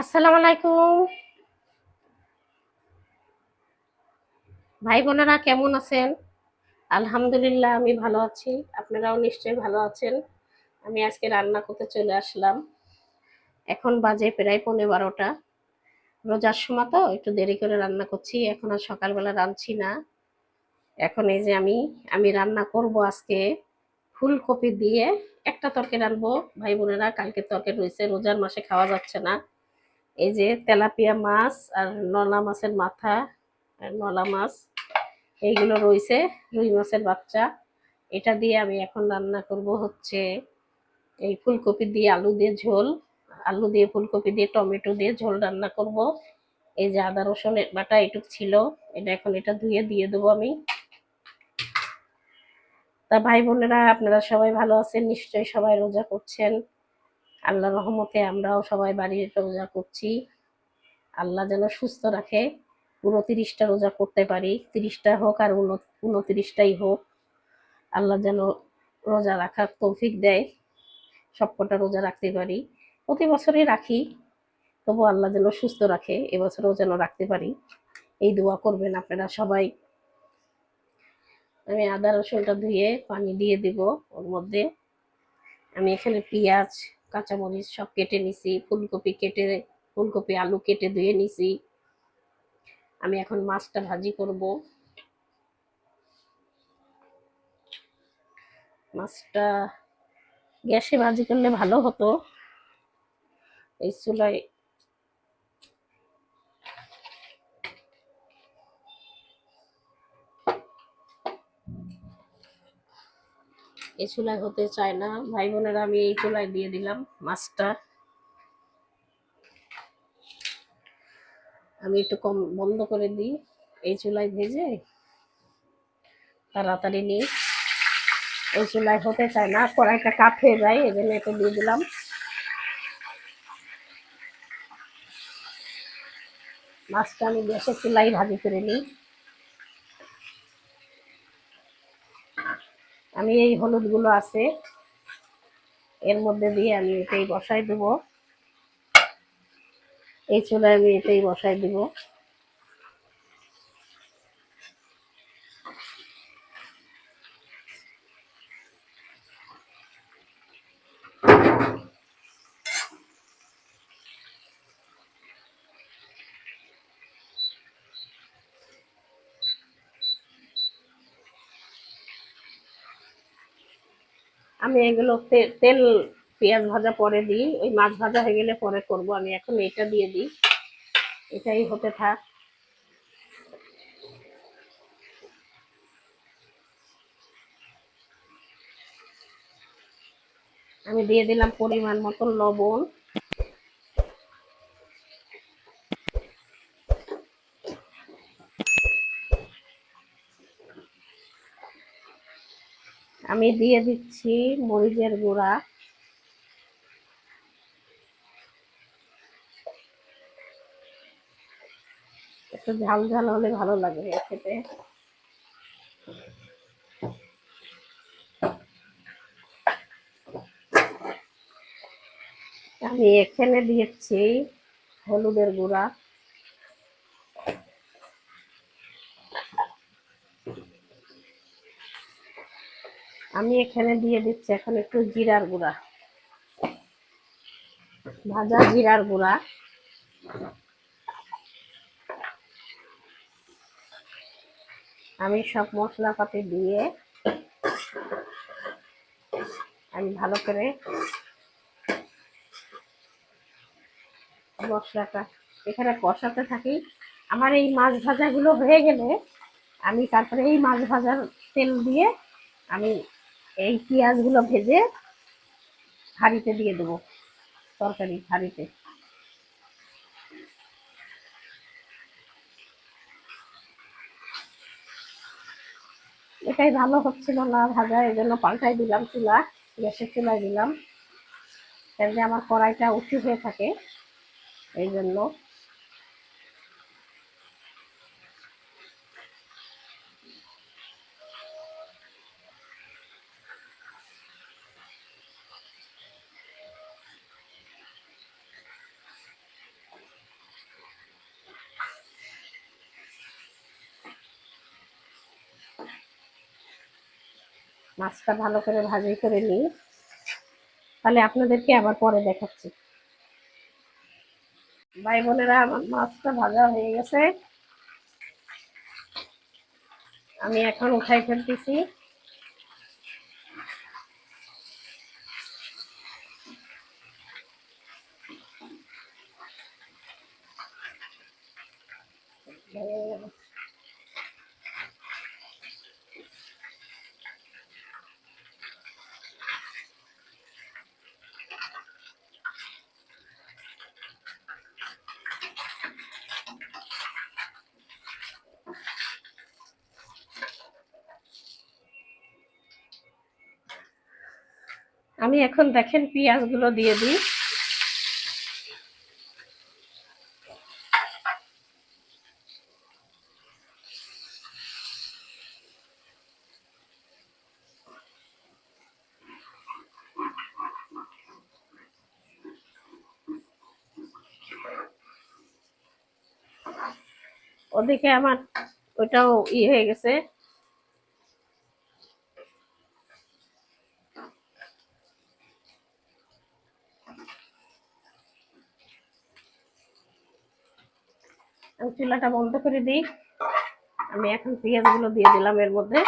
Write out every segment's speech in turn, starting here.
আসসালামু আলাইকুম। ভাই বোনেরা কেমন আছেন? আলহামদুলিল্লাহ, আমি ভালো আছি। আপনারাও নিশ্চয়ই ভালো আছেন। আমি আজকে রান্না করতে চলে আসলাম। এখন বাজে প্রায় পৌনে বারোটা। রোজার সময় তো, একটু দেরি করে রান্না করছি। এখন আর সকালবেলা রাঁধছি না। এখন এই যে আমি আমি রান্না করব আজকে ফুলকপি দিয়ে। একটা তরকারি রাঁধবো। ভাই বোনেরা কালকে তরকারি রয়েছে। রোজার মাসে খাওয়া যাচ্ছে না। এই যে তেলাপিয়া মাছ আর নলা মাছের মাথা আর নলা মাছ, এইগুলো রয়েছে, রুই মাছের বাচ্চা। এটা দিয়ে আমি এখন রান্না করব হচ্ছে এই ফুলকপি দিয়ে আলু দিয়ে ঝোল। আলু দিয়ে ফুলকপি দিয়ে টমেটো দিয়ে ঝোল রান্না করব। এই যে আদা রসুনের বাটা এটুক ছিল। এটা এখন এটা ধুয়ে দিয়ে দেবো আমি। তা ভাই বোনেরা, আপনারা সবাই ভালো আছেন, নিশ্চয়ই সবাই রোজা করছেন। আল্লাহ রহমতে আমরাও সবাই বাড়ির রোজা করছি। আল্লাহ যেন সুস্থ রাখে, পুরো তিরিশটা রোজা করতে পারি। তিরিশটা হোক আর উনত্রিশটাই হোক, আল্লাহ যেন রোজা রাখার তৌফিক দেয়, সবকটা রোজা রাখতে পারি। প্রতি বছরই রাখি, তবু আল্লাহ যেন সুস্থ রাখে, এবছরও যেন রাখতে পারি। এই দোয়া করবেন আপনারা সবাই। আমি আদা রসুনটা ধুয়ে পানি দিয়ে দিব ওর মধ্যে। আমি এখানে পেঁয়াজ কাঁচামরিচ সব কেটে নিছি, ফুলকপি কেটে, ফুলকপি, আলু কেটে ধুয়ে নিছি। আমি এখন মাছটা ভাজি করব। মাছটা গ্যাসে ভাজি করলে ভালো হতো। এই চুলায় এই চুলায় হতে চায় না। ভাই বোনেরা, আমি এই চুলায় দিয়ে দিলাম মাছটা। আমি একটু কম বন্ধ করে দিই। এই চুলায় ভেজে তাড়াতাড়ি নিই। এই চুলায় হতে চায় না, কড়াইটা কাঠ হয়ে যায়, এই জন্য এটা দিয়ে দিলাম। মাছটা আমি গ্যাসের চুলাই ভাজি করে নিই। আমি এই হলুদগুলো আছে, এর মধ্যে দিয়ে আমি এটাই বসাই দেব। এই চুলায় আমি এটাই বসাই দেব। আমি এগুলো তেল, পেঁয়াজ ভাজা পরে দিই। ওই মাছ ভাজা হয়ে গেলে পরে করব আমি। এখন এটা দিয়ে দিই। এটাই হতে থাক। আমি দিয়ে দিলাম পরিমাণ মতো লবণ। আমি দিয়ে দিচ্ছি মরিচের গুঁড়া। একটু ঝাল ঝাল হলে ভালো লাগে খেতে। আমি এখানে দিয়েছি হলুদের গুঁড়া। আমি এখানে দিয়ে দিচ্ছি এখন একটু জিরার গুঁড়া। ভাজা জিরার গুঁড়া। আমি সব মশলাপাতি দিয়ে আমি ভালো করে মশলাটা এখানে কষাতে থাকি। আমার এই মাছ ভাজাগুলো হয়ে গেলে আমি তারপরে এই মাছ ভাজার তেল দিয়ে আমি এই পেঁয়াজগুলো ভেজে হাঁড়িতে দিয়ে দেবো, তরকারি হাঁড়িতে। এটাই ভালো হচ্ছিল না ভাজা, এই জন্য পাল্টাই দিলাম চুলা, গ্যাসের চুলায় দিলাম। তাহলে আমার কড়াইটা উঁচু হয়ে থাকে, এই জন্য মাছটা ভালো করে ভাজি করে নিই। তাহলে আপনাদেরকে আবার পরে দেখাচ্ছি। ভাই বোনেরা, আমার মাছটা ভাজা হয়ে গেছে। আমি এখন উঠাই ফেলতেছি। আমি এখন দেখেন পেঁয়াজগুলো দিয়ে দিই। ওদিকে আমার ওইটাও ই হয়ে গেছে। চুলাটা বন্ধ করে দিই। আমি এখন পেঁয়াজগুলো দিয়ে দিলাম এর মধ্যে।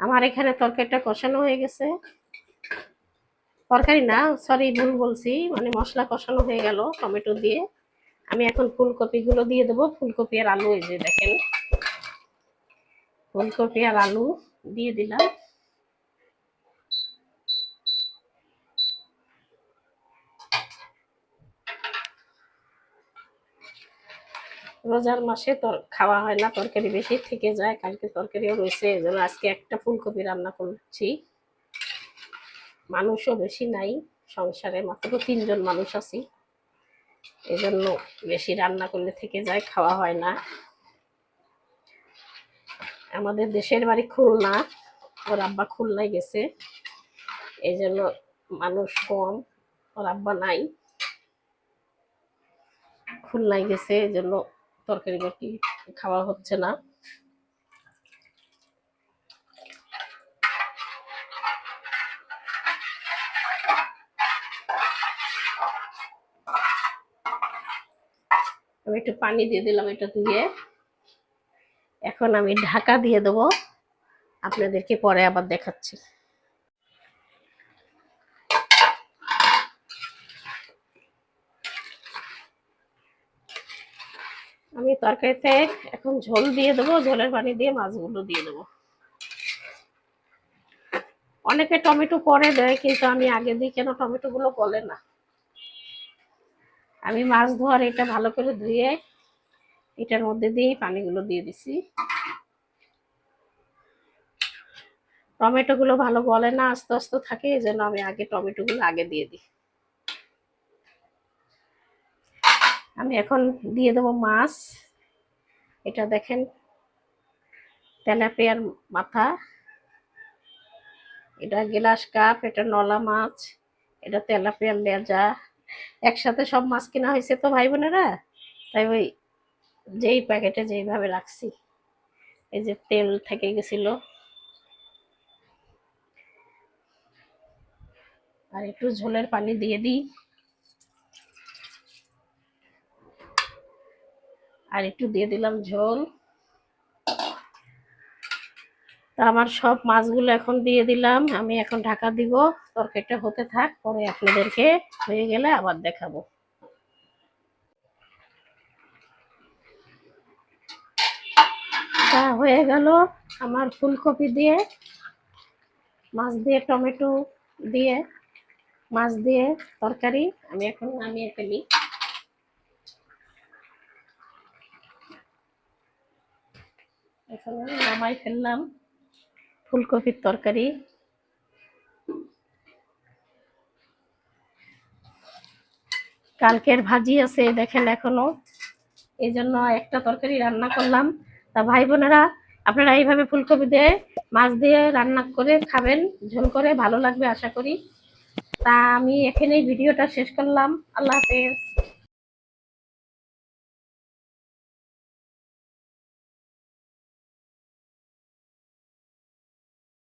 আমার এখানে তরকারিটা কষানো হয়ে গেছে। তরকারি না সরি ভুল বলছি। মানে মশলা কষানো হয়ে গেল টমেটো দিয়ে। আমি এখন ফুলকপিগুলো দিয়ে দেবো। ফুলকপি আর আলু এই যে দেখেন। ফুলকপি আর আলু দিয়ে দিলাম। রোজার মাসে তোর খাওয়া হয় না, তরকারি বেশি থেকে যায়, কালকে তরকারিও রয়েছে, এই জন্য আজকে একটা ফুলকপি রান্না করছি। মানুষও বেশি নাই, সংসারে মাত্র তিনজন মানুষ আছি। এই জন্য বেশি রান্না করলে থেকে যায়, খাওয়া হয় না। আমাদের দেশের বাড়ি খুলনা, ওর আব্বা খুলনায় গেছে। এই জন্য মানুষ কম, ওর আব্বা নাই। খুলনায় গেছে, এই জন্য তরকারি বাকি খাওয়া হচ্ছে না। আমি একটু পানি দিয়ে দিলাম এটা দিয়ে। এখন আমি ঢাকা দিয়ে দেবো। আপনাদেরকে পরে আবার দেখাচ্ছি। আমি তরকারিতে এখন ঝোল দিয়ে দেবো, ঝোলের পানি দিয়ে মাছগুলো দিয়ে দেবো। অনেকে টমেটো পরে দেয়, কিন্তু আমি আগে দিই কেন টমেটো গুলো গলে না? আমি মাছ ধোয়ার এটা ভালো করে ধুয়ে এটার মধ্যে দিয়ে পানিগুলো দিয়ে দিছি। টমেটো গুলো ভালো গলে না, আস্তে আস্তে থাকে, এই জন্য আমি আগে টমেটো গুলো আগে দিয়ে দিই। আমি এখন দিয়ে দেবো মাছ। এটা দেখেন, তেলাপিয়ার মাথা। এটা গ্লাস কাপ, এটা নলা মাছ, এটা তেলাপিয়ার লেজা। একসাথে সব মাছ কেনা হয়েছে তো ভাই বোনেরা? তাই ওই যেই প্যাকেটে যেইভাবে রাখছি, এই যে তেল থেকে গেছিল। আর একটু ঝোলের পানি দিয়ে দিই। আর একটু দিয়ে দিলাম ঝোল। তা আমার সব মাছগুলো এখন দিয়ে দিলাম। আমি এখন ঢাকা দিব। তরকারিটা হতে থাক, পরে আপনাদেরকে হয়ে গেলে আবার দেখাবো। তা হয়ে গেল আমার ফুলকপি দিয়ে, মাছ দিয়ে টমেটো দিয়ে, মাছ দিয়ে তরকারি। আমি এখন নামিয়ে ফেলি। এখন নামাই ফেললাম, ফুলকপির তরকারি। কালকের ভাজি আছে দেখেন এখনও। এই জন্য একটা তরকারি রান্না করলাম। তা ভাই বোনেরা, আপনারা এইভাবে ফুলকপি দিয়ে, মাছ দিয়ে রান্না করে খাবেন, ঝোল করে, ভালো লাগবে আশা করি। তা আমি এখানেই ভিডিওটা শেষ করলাম। আল্লাহ হাফেজ।